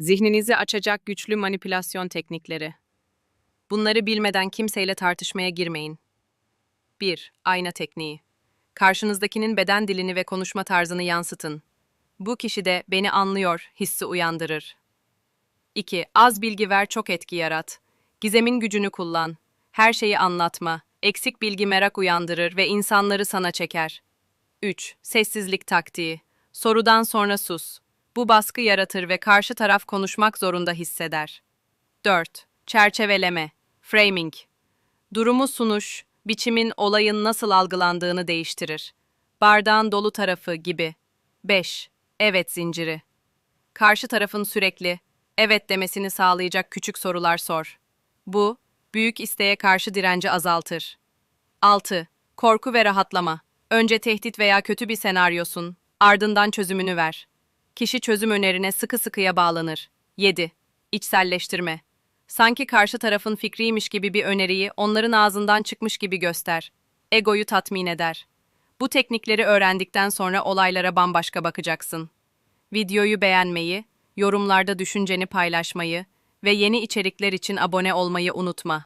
Zihninizi açacak güçlü manipülasyon teknikleri. Bunları bilmeden kimseyle tartışmaya girmeyin. 1. Ayna tekniği. Karşınızdakinin beden dilini ve konuşma tarzını yansıtın. Bu kişi de beni anlıyor hissi uyandırır. 2. Az bilgi ver çok etki yarat. Gizemin gücünü kullan. Her şeyi anlatma. Eksik bilgi merak uyandırır ve insanları sana çeker. 3. Sessizlik taktiği. Sorudan sonra sus. Bu baskı yaratır ve karşı taraf konuşmak zorunda hisseder. 4. Çerçeveleme. Framing. Durumu sunuş, biçimin olayın nasıl algılandığını değiştirir. Bardağın dolu tarafı gibi. 5. Evet zinciri. Karşı tarafın sürekli evet demesini sağlayacak küçük sorular sor. Bu, büyük isteğe karşı direnci azaltır. 6. Korku ve rahatlama. Önce tehdit veya kötü bir senaryosun, ardından çözümünü ver. Kişi çözüm önerine sıkı sıkıya bağlanır. 7. İçselleştirme. Sanki karşı tarafın fikriymiş gibi bir öneriyi onların ağzından çıkmış gibi göster. Egoyu tatmin eder. Bu teknikleri öğrendikten sonra olaylara bambaşka bakacaksın. Videoyu beğenmeyi, yorumlarda düşünceni paylaşmayı ve yeni içerikler için abone olmayı unutma.